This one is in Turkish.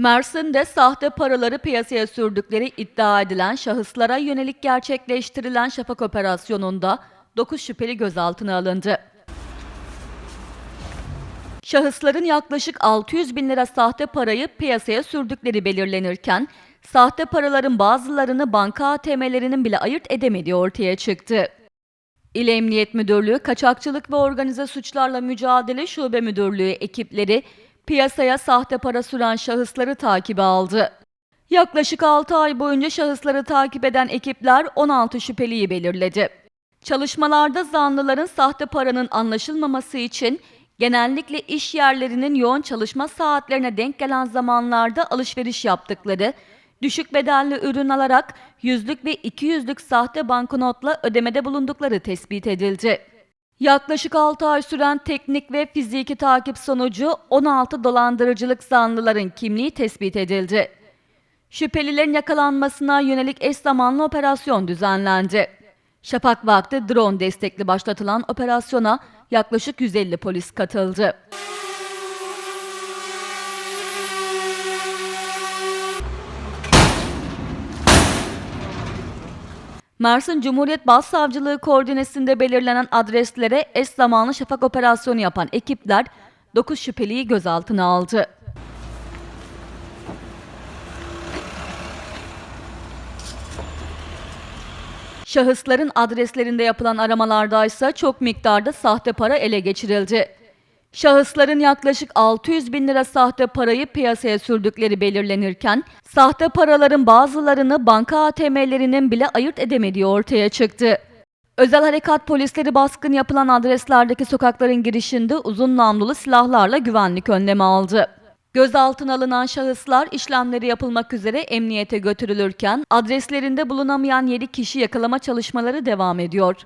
Mersin'de sahte paraları piyasaya sürdükleri iddia edilen şahıslara yönelik gerçekleştirilen şafak operasyonunda 9 şüpheli gözaltına alındı. Şahısların yaklaşık 600 bin lira sahte parayı piyasaya sürdükleri belirlenirken, sahte paraların bazılarını banka ATM'lerinin bile ayırt edemediği ortaya çıktı. İl Emniyet Müdürlüğü Kaçakçılık ve Organize Suçlarla Mücadele Şube Müdürlüğü ekipleri piyasaya sahte para süren şahısları takibe aldı. Yaklaşık 6 ay boyunca şahısları takip eden ekipler 16 şüpheliyi belirledi. Çalışmalarda zanlıların sahte paranın anlaşılmaması için genellikle iş yerlerinin yoğun çalışma saatlerine denk gelen zamanlarda alışveriş yaptıkları, düşük bedelli ürün alarak yüzlük ve iki yüzlük sahte banknotla ödemede bulundukları tespit edildi. Yaklaşık 6 ay süren teknik ve fiziki takip sonucu 16 dolandırıcılık zanlıların kimliği tespit edildi. Şüphelilerin yakalanmasına yönelik eş zamanlı operasyon düzenlendi. Şafak vakti drone destekli başlatılan operasyona yaklaşık 150 polis katıldı. Mersin Cumhuriyet Başsavcılığı koordinesinde belirlenen adreslere eş zamanlı şafak operasyonu yapan ekipler 9 şüpheliyi gözaltına aldı. Şahısların adreslerinde yapılan aramalarda ise çok miktarda sahte para ele geçirildi. Şahısların yaklaşık 600 bin lira sahte parayı piyasaya sürdükleri belirlenirken, sahte paraların bazılarını banka ATM'lerinin bile ayırt edemediği ortaya çıktı. Özel harekat polisleri baskın yapılan adreslerdeki sokakların girişinde uzun namlulu silahlarla güvenlik önlemi aldı. Gözaltına alınan şahıslar işlemleri yapılmak üzere emniyete götürülürken adreslerinde bulunamayan 7 kişi yakalama çalışmaları devam ediyor.